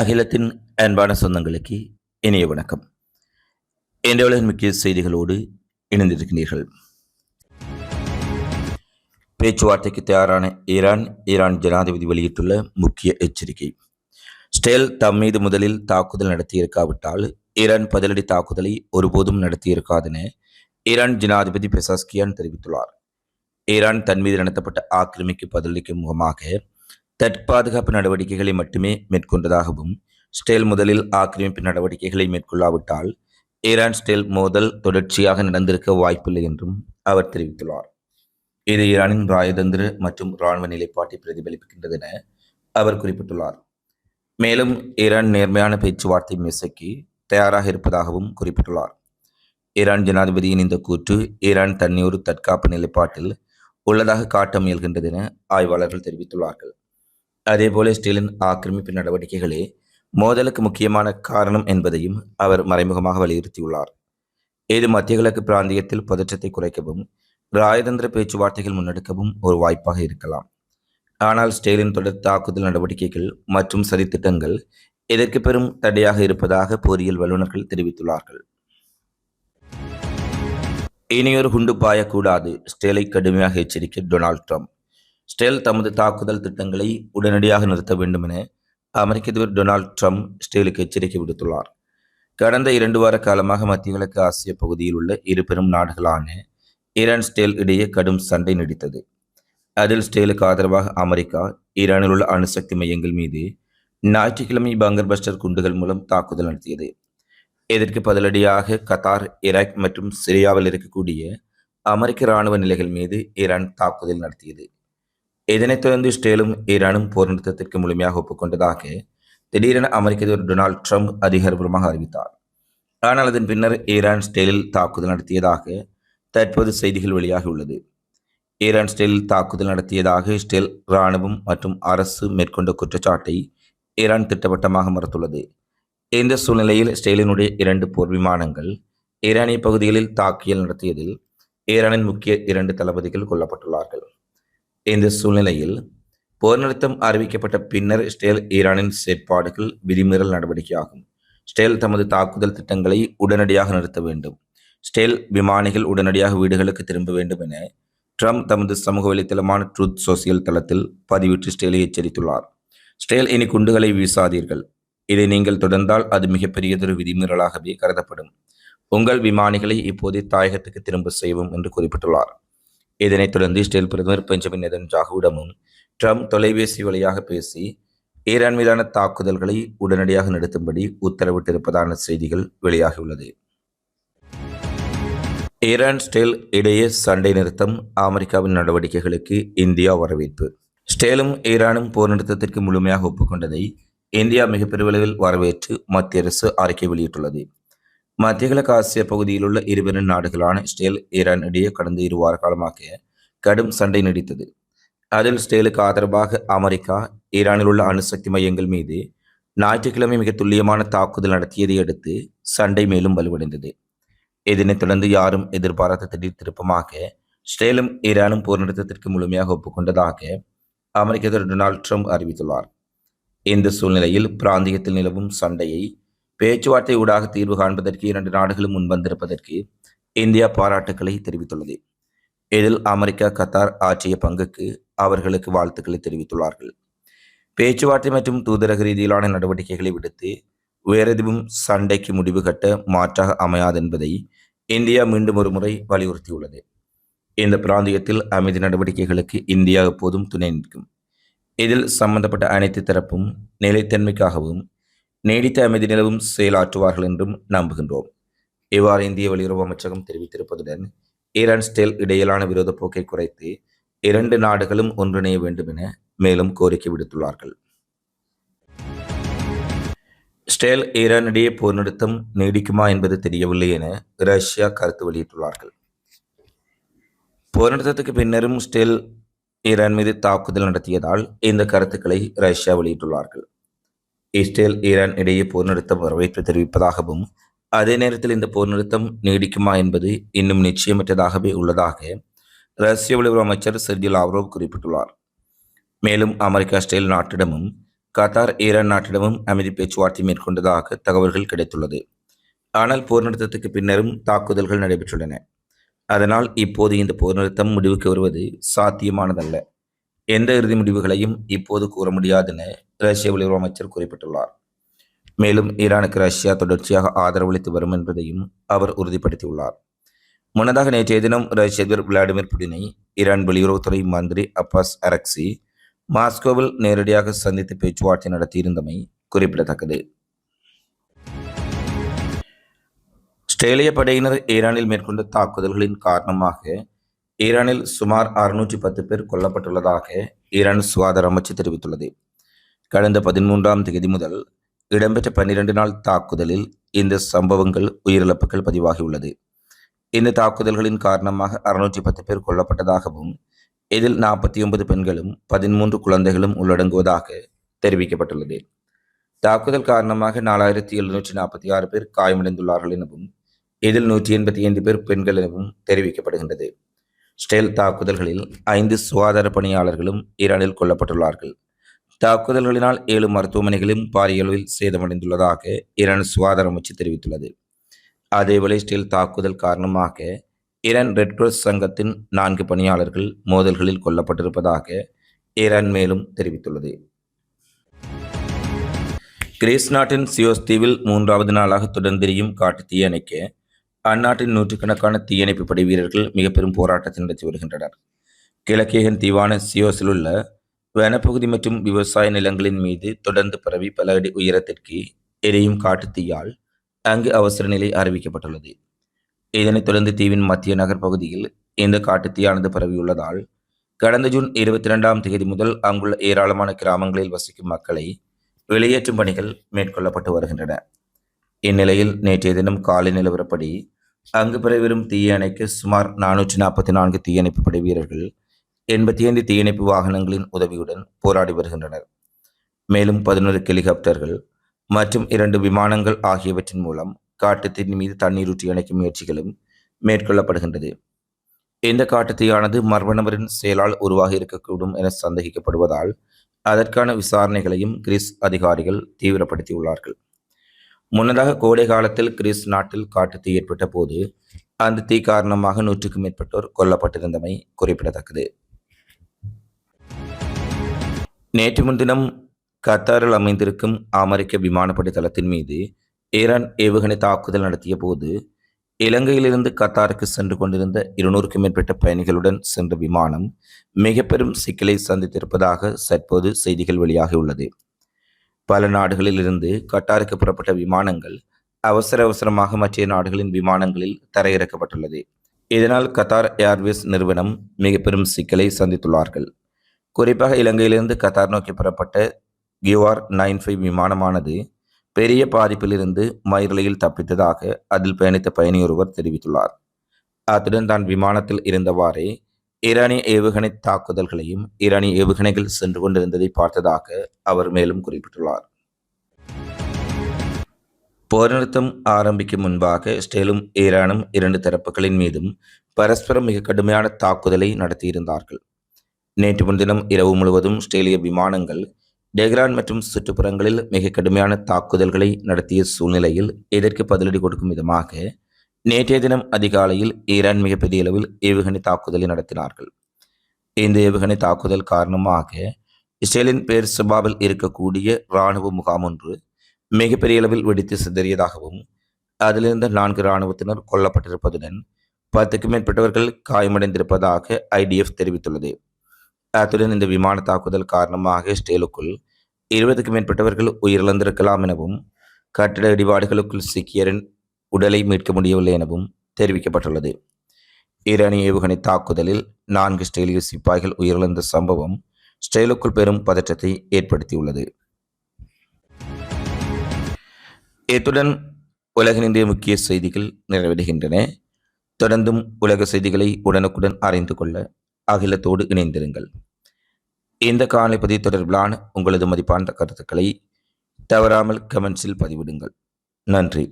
அகிலத்தின் அன்பான சொந்தங்களுக்கு இனிய வணக்கம். இன்றைய உலகின் முக்கிய செய்திகளோடு இணைந்திருக்கிறீர்கள். பேச்சுவார்த்தைக்கு தயாரான ஈரான் ஈரான் ஜனாதிபதி வெளியிட்டுள்ள முக்கிய எச்சரிக்கை. ஸ்டேல் தம் மீது முதலில் தாக்குதல் நடத்தியிருக்காவிட்டால் ஈரான் பதிலடி தாக்குதலை ஒருபோதும் நடத்தியிருக்காதென ஈரான் ஜனாதிபதி பெசாஸ்கியான் தெரிவித்துள்ளார். ஈரான் தன் மீது நடத்தப்பட்ட ஆக்கிரமிக்கு பதிலளிக்கும் முகமாக தற்பாதுகாப்பு நடவடிக்கைகளை மட்டுமே மேற்கொண்டதாகவும் ஸ்டேல் முதலில் ஆக்கிரமிப்பு நடவடிக்கைகளை மேற்கொள்ளாவிட்டால் ஈரான் ஸ்டேல் மோதல் தொடர்ச்சியாக நடந்திருக்க வாய்ப்பில்லை என்றும் அவர் தெரிவித்துள்ளார். இது ஈரானின் ராயதந்திர மற்றும் இராணுவ நிலைப்பாட்டை பிரதிபலிக்கின்றது என அவர் குறிப்பிட்டுள்ளார். மேலும் ஈரான் நேர்மையான பேச்சுவார்த்தை மேசைக்கு தயாராக இருப்பதாகவும் குறிப்பிட்டுள்ளார். ஈரான் ஜனாதிபதியின் இந்த கூற்று ஈரான் தன்னியொரு தற்காப்பு நிலைப்பாட்டில் உள்ளதாக காட்ட முயல்கின்றது என ஆய்வாளர்கள் தெரிவித்துள்ளார்கள். அதேபோல ஸ்டீலின் ஆக்கிரமிப்பு நடவடிக்கைகளே மோதலுக்கு முக்கியமான காரணம் என்பதையும் அவர் மறைமுகமாக வலியுறுத்தியுள்ளார். இது மத்திய கிழக்கு பிராந்தியத்தில் பதற்றத்தை குறைக்கவும் ராயதந்திர பேச்சுவார்த்தைகள் முன்னெடுக்கவும் ஒரு வாய்ப்பாக இருக்கலாம். ஆனால் ஸ்டேலின் தொடர் தாக்குதல் நடவடிக்கைகள் மற்றும் சதித்திட்டங்கள் இதற்கு பெரும் தடையாக இருப்பதாக போரியல் வல்லுநர்கள் தெரிவித்துள்ளார்கள். இனியொரு குண்டு பாயக்கூடாது ஸ்டேலை கடுமையாக எச்சரிக்கை டொனால்ட் ட்ரம்ப். ஸ்டேல் தமது தாக்குதல் திட்டங்களை உடனடியாக நிறுத்த வேண்டும் என அமெரிக்க அதிபர் டொனால்ட் ட்ரம்ப் ஸ்டேலுக்கு எச்சரிக்கை விடுத்துள்ளார். கடந்த இரண்டு வார காலமாக மத்திய கிழக்கு ஆசிய பகுதியில் உள்ள இரு பெரும் நாடுகளான ஈரான் ஸ்டேல் இடையே கடும் சண்டை நீடித்தது. அதில் ஸ்டேலுக்கு ஆதரவாக அமெரிக்கா ஈரானில் உள்ள அணுசக்தி மையங்கள் மீது ஞாயிற்றுக்கிழமை பங்கர் பஸ்டர் குண்டுகள் மூலம் தாக்குதல் நடத்தியது. இதற்கு பதிலடியாக கத்தார் ஈராக் மற்றும் சிரியாவில் இருக்கக்கூடிய அமெரிக்க இராணுவ நிலைகள் மீது ஈரான் தாக்குதல் நடத்தியது. இதனைத் தொடர்ந்து ஸ்டேலும் ஈரானும் போர் நிறுத்தத்திற்கு முழுமையாக ஒப்புக்கொண்டதாக திடீரென அமெரிக்க அதிபர் டொனால்ட் ட்ரம்ப் அதிகாரப்பூர்வமாக அறிவித்தார். ஆனால் அதன் பின்னர் ஈரான் ஸ்டேலில் தாக்குதல் நடத்தியதாக தற்போது செய்திகள் வெளியாகியுள்ளது ஈரான் ஸ்டேலில் தாக்குதல் நடத்தியதாக ஸ்டேல் இராணுவம் மற்றும் அரசு மேற்கொண்ட குற்றச்சாட்டை ஈரான் திட்டவட்டமாக மறுத்துள்ளது. இந்த சூழ்நிலையில் ஸ்டேலினுடைய இரண்டு போர் விமானங்கள் ஈரானிய பகுதிகளில் தாக்கியல் நடத்தியதில் ஈரானின் முக்கிய இரண்டு தளபதிகள் கொல்லப்பட்டுள்ளார்கள். இந்த சூழ்நிலையில் போர் நிறுத்தம் அறிவிக்கப்பட்ட பின்னர் ஸ்டேல் ஈரானின் செயற்பாடுகள் விதிமீறல் நடவடிக்கையாகும். ஸ்டேல் தமது தாக்குதல் திட்டங்களை உடனடியாக நிறுத்த வேண்டும். ஸ்டேல் விமானிகள் உடனடியாக வீடுகளுக்கு திரும்ப வேண்டும் என ட்ரம்ப் தமது சமூக வலைத்தளமான ட்ரூத் சோசியல் தளத்தில் பதிவிட்டு ஸ்டேலை எச்சரித்துள்ளார். ஸ்டேல் இனி குண்டுகளை வீசாதீர்கள். இதை நீங்கள் தொடர்ந்தால் அது மிகப்பெரியதொரு விதிமீறலாகவே கருதப்படும். உங்கள் விமானிகளை இப்போதே தாயகத்துக்கு திரும்ப செய்வோம் என்று குறிப்பிட்டுள்ளார். இதனைத் தொடர்ந்து இஸ்ரேல் பிரதமர் பெஞ்சமின் நெதன்ஜாகுவிடமும் ட்ரம்ப் தொலைபேசி வழியாக பேசி ஈரான் மீதான தாக்குதல்களை உடனடியாக நிறுத்தும்படி உத்தரவிட்டிருப்பதான செய்திகள் வெளியாகியுள்ளது. ஈரான் ஸ்டேல் இடையே சண்டை நிறுத்தம் அமெரிக்காவின் நடவடிக்கைகளுக்கு இந்தியா வரவேற்பு. ஸ்டேலும் ஈரானும் போர் நிறுத்தத்திற்கு முழுமையாக ஒப்புக்கொண்டதை இந்தியா மிக பெருவளவில் வரவேற்று மத்திய அரசு அறிக்கை வெளியிட்டுள்ளது. மத்திய கிழக்கு ஆசிய பகுதியில் உள்ள இருபெரும் நாடுகளான ஸ்டேல் ஈரான் இடையே கடந்த இரு வார காலமாக கடும் சண்டை நீடித்தது. அதில் ஸ்டேலுக்கு ஆதரவாக அமெரிக்கா ஈரானில் உள்ள அணுசக்தி மையங்கள் மீது ஞாயிற்றுக்கிழமை மிக துல்லியமான தாக்குதல் நடத்தியதை அடுத்து சண்டை மேலும் வலுவடைந்தது. இதனைத் தொடர்ந்து யாரும் எதிர்பாராத திடீர் திருப்பமாக ஸ்டேலும் ஈரானும் போர் நிறுத்தத்திற்கு முழுமையாக ஒப்புக்கொண்டதாக அமெரிக்க அதிபர் டொனால்ட் ட்ரம்ப் அறிவித்துள்ளார். இந்த சூழ்நிலையில் பிராந்தியத்தில் நிலவும் சண்டையை பேச்சுவார்த்தை ஊடாக தீர்வு காண்பதற்கு இரண்டு நாடுகளும் முன்வந்திருப்பதற்கு இந்தியா பாராட்டுக்களை தெரிவித்துள்ளது. இதில் அமெரிக்கா கத்தார் ஆற்றிய பங்குக்கு அவர்களுக்கு வாழ்த்துக்களை தெரிவித்துள்ளார்கள். பேச்சுவார்த்தை மற்றும் தூதரக ரீதியிலான நடவடிக்கைகளை விடுத்து வேறெதுவும் சண்டைக்கு முடிவு கட்ட மாற்றாக அமையாது என்பதை இந்தியா மீண்டும் ஒரு முறை வலியுறுத்தியுள்ளது. இந்த பிராந்தியத்தில் அமைதி நடவடிக்கைகளுக்கு இந்தியா எப்போதும் துணை நிற்கும். இதில் சம்பந்தப்பட்ட அனைத்து தரப்பும் நிலைத்தன்மைக்காகவும் நீடித்த அமைதி நிலவும் செயலாற்றுவார்கள் என்றும் நம்புகின்றோம். இவ்வாறு இந்திய வெளியுறவு அமைச்சகம் தெரிவித்திருப்பதுடன் ஈரான் ஸ்டேல் இடையிலான விரோத போக்கை குறைத்து இரண்டு நாடுகளும் ஒன்றிணைய வேண்டும் என மேலும் கோரிக்கை விடுத்துள்ளார்கள். ஸ்டேல் ஈரான் இடையே போர் நிறுத்தம் நீடிக்குமா என்பது தெரியவில்லை என ரஷ்யா கருத்து வெளியிட்டுள்ளார்கள். போர் நிறுத்தத்துக்கு பின்னரும் ஸ்டேல் ஈரான் மீது தாக்குதல் நடத்தியதால் இந்த கருத்துக்களை ரஷ்யா வெளியிட்டுள்ளார்கள். இஸ்ரேல் ஈரான் இடையே போர் நிறுத்தம் வரவேற்பு தெரிவிப்பதாகவும் அதே நேரத்தில் இந்த போர் நிறுத்தம் நீடிக்குமா என்பது இன்னும் நிச்சயமற்றதாகவே உள்ளதாக ரஷ்ய வெளியுறவு அமைச்சர் செர்ஜி லாவ்ரோவ் குறிப்பிட்டுள்ளார். மேலும் அமெரிக்கா இஸ்ரேல் நாட்டிடமும் கத்தார் ஈரான் நாட்டிடமும் அமைதி பேச்சுவார்த்தை மேற்கொண்டதாக தகவல்கள் கிடைத்துள்ளது. ஆனால் போர் நிறுத்தத்துக்கு பின்னரும் தாக்குதல்கள் நடைபெற்றுள்ளன. அதனால் இப்போது இந்த போர் நிறுத்தம் முடிவுக்கு வருவது சாத்தியமானதல்ல. எந்த இறுதி முடிவுகளையும் இப்போது கூற முடியாது என ரஷ்ய வெளியுறவு அமைச்சர் குறிப்பிட்டுள்ளார். மேலும் ஈரானுக்கு ரஷ்யா தொடர்ச்சியாக ஆதரவளித்து வரும் என்பதையும் அவர் உறுதிப்படுத்தியுள்ளார். முன்னதாக நேற்றைய தினம் ரஷ்ய அதிபர் விளாடிமிர் புடினை ஈரான் வெளியுறவுத்துறை மந்திரி அப்பாஸ் அரக்சி மாஸ்கோவில் நேரடியாக சந்தித்து பேச்சுவார்த்தை நடத்தியிருந்தமை குறிப்பிடத்தக்கது. ஆஸ்திரேலிய படையினர் ஈரானில் மேற்கொண்ட தாக்குதல்களின் காரணமாக ஈரானில் சுமார் அறுநூற்றி பத்து பேர் கொல்லப்பட்டுள்ளதாக ஈரான் சுகாதார அமைச்சு தெரிவித்துள்ளது. கடந்த பதிமூன்றாம் தேதி முதல் இடம்பெற்ற பன்னிரண்டு நாள் தாக்குதலில் இந்த சம்பவங்கள் உயிரிழப்புகள் பதிவாகியுள்ளது. இந்த தாக்குதல்களின் காரணமாக அறுநூற்றி பத்து பேர் கொல்லப்பட்டதாகவும் இதில் நாற்பத்தி ஒன்பது பெண்களும் பதிமூன்று குழந்தைகளும் உள்ளடங்குவதாக தெரிவிக்கப்பட்டுள்ளது. தாக்குதல் காரணமாக நாலாயிரத்தி எழுநூற்றி நாற்பத்தி ஆறு பேர் காயமடைந்துள்ளார்கள் எனவும் இதில் நூற்றி எண்பத்தி ஐந்து பேர் பெண்கள் எனவும் தெரிவிக்கப்படுகின்றது. ஸ்டெல் தாக்குதல்களில் ஐந்து சுகாதார பணியாளர்களும் ஈரானில் கொல்லப்பட்டுள்ளார்கள். தாக்குதல்களினால் ஏழு மருத்துவமனைகளும் பாரிய அளவில் சேதமடைந்துள்ளதாக ஈரான் சுகாதார அமைச்சு தெரிவித்துள்ளது. அதேவேளை ஸ்டெல் தாக்குதல் காரணமாக ஈரான் ரெட் கிராஸ் சங்கத்தின் நான்கு பணியாளர்கள் மோதல்களில் கொல்லப்பட்டிருப்பதாக ஈரான் மேலும் தெரிவித்துள்ளது. கிரீஸ் நாட்டின் சியோஸ் தீவில் மூன்றாவது நாளாக தொடர்ந்தெரியும் காட்டு தீயணைக்க அந்நாட்டின் நூற்றுக்கணக்கான தீயணைப்பு படை வீரர்கள் மிக பெரும் போராட்டத்தை நடத்தி வருகின்றனர். கிழக்கேகன் தீவான சியோஸில் உள்ள வனப்பகுதி மற்றும் விவசாய நிலங்களின் மீது தொடர்ந்து பரவி பல அடி உயரத்திற்கு எரியும் காட்டு தீயால் அங்கு அவசர நிலை அறிவிக்கப்பட்டுள்ளது. இதனைத் தொடர்ந்து தீவின் மத்திய நகர் பகுதியில் இந்த காட்டு தீயானது பரவியுள்ளதால் கடந்த ஜூன் இருபத்தி இரண்டாம் தேதி முதல் அங்குள்ள ஏராளமான கிராமங்களில் வசிக்கும் மக்களை வெளியேற்றும் பணிகள் மேற்கொள்ளப்பட்டு வருகின்றன. இந்நிலையில் நேற்றைய தினம் காலை நிலவரப்படி அங்கு பரவிவரும் தீயணைக்கு சுமார் நானூற்றி நாற்பத்தி நான்கு தீயணைப்பு படை வீரர்கள் எண்பத்தி ஐந்து தீயணைப்பு வாகனங்களின் உதவியுடன் போராடி வருகின்றனர். மேலும் பதினொரு ஹெலிகாப்டர்கள் மற்றும் இரண்டு விமானங்கள் ஆகியவற்றின் மூலம் காட்டுத்தீ மீது தண்ணீரூற்றி அணைக்கும் முயற்சிகளும் மேற்கொள்ளப்படுகின்றது. இந்த காட்டுத்தீயானது மர்ம நபரின் செயலால் உருவாகி இருக்கக்கூடும் என சந்தேகிக்கப்படுவதால் அதற்கான விசாரணைகளையும் கிரீஸ் அதிகாரிகள் தீவிரப்படுத்தியுள்ளார்கள். முன்னதாக கோடை காலத்தில் கிரீஸ் நாட்டில் காட்டுத்தீ ஏற்பட்ட போது அந்த தீ காரணமாக நூற்றுக்கும் மேற்பட்டோர் கொல்லப்பட்டிருந்தமை குறிப்பிடத்தக்கது. நேற்று முன்தினம் கத்தாரில் அமைந்திருக்கும் அமெரிக்க விமானப்படை தளத்தின் மீது ஈரான் ஏவுகணை தாக்குதல் நடத்திய போது இலங்கையிலிருந்து கத்தாருக்கு சென்று கொண்டிருந்த இருநூறுக்கும் மேற்பட்ட பயணிகளுடன் சென்ற விமானம் மிக பெரும் சிக்கலை சந்தித்திருப்பதாக தற்போது செய்திகள் வெளியாகியுள்ளது. பல நாடுகளில் இருந்து கட்டாருக்கு புறப்பட்ட விமானங்கள் அவசர அவசரமாக மற்ற நாடுகளின் விமானங்களில் தரையிறக்கப்பட்டுள்ளது. இதனால் கத்தார் ஏர்வேஸ் நிறுவனம் மிக பெரும் சிக்கலை சந்தித்துள்ளார்கள். குறிப்பாக இலங்கையிலிருந்து கத்தார் நோக்கி புறப்பட்ட கியூஆர் நைன் ஃபைவ் விமானமானது பெரிய பாதிப்பிலிருந்து மயிரலையில் தப்பித்ததாக அதில் பயணித்த பயணியொருவர் தெரிவித்துள்ளார். அத்துடன் தான் விமானத்தில் இருந்தவாறே ஈரானிய ஏவுகணை தாக்குதல்களையும் ஈரானிய ஏவுகணைகள் சென்று கொண்டிருந்ததை பார்த்ததாக அவர் மேலும் குறிப்பிட்டுள்ளார். போர் நிறுத்தம் ஆரம்பிக்கும் முன்பாக ஸ்டேலும் ஈரானும் இரண்டு தரப்புகளின் மீதும் பரஸ்பரம் மிக கடுமையான தாக்குதலை நடத்தியிருந்தார்கள். நேற்று முன்தினம் இரவு முழுவதும் ஸ்டேலிய விமானங்கள் டெஹ்ரான் மற்றும் சுற்றுப்புறங்களில் மிக கடுமையான தாக்குதல்களை நடத்திய சூழ்நிலையில் இதற்கு பதிலடி கொடுக்கும் விதமாக நேற்றைய தினம் அதிகாலையில் ஈரான் மிகப்பெரிய அளவில் ஏவுகணை தாக்குதலை நடத்தினார்கள். இந்த ஏவுகணை தாக்குதல் காரணமாக இஸ்ரேலின் பேர் சபாவில் இருக்கக்கூடிய இராணுவ முகாம் ஒன்று மிகப்பெரிய அளவில் வெடித்து சிதறியதாகவும் அதிலிருந்த நான்கு இராணுவத்தினர் கொல்லப்பட்டிருப்பதுடன் பத்துக்கும் மேற்பட்டவர்கள் காயமடைந்திருப்பதாக ஐடிஎஃப் தெரிவித்துள்ளது. அத்துடன் இந்த விமான தாக்குதல் காரணமாக ஸ்டேலுக்குள் இருபதுக்கும் மேற்பட்டவர்கள் உயிரிழந்திருக்கலாம் எனவும் கட்டிட இடிபாடுகளுக்குள் சிக்கியரின் உடலை மீட்க முடியவில்லை எனவும் தெரிவிக்கப்பட்டுள்ளது. ஈரானிய ஏவுகணை தாக்குதலில் நான்கு ஸ்டேலிய சிப்பாய்கள் உயிரிழந்த சம்பவம் ஸ்டேலுக்குள் பெரும் பதற்றத்தை ஏற்படுத்தியுள்ளது. இத்துடன் உலகின் இந்திய முக்கிய செய்திகள் நிறைவடைகின்றன. தொடர்ந்தும் உலக செய்திகளை உடனுக்குடன் அறிந்து கொள்ள அகிலத்தோடு இணைந்திருங்கள். இந்த காணொலி தொடர்பிலான உங்களது மதிப்பான கருத்துக்களை தவறாமல் கமெண்ட்ஸில் பதிவிடுங்கள். நன்றி.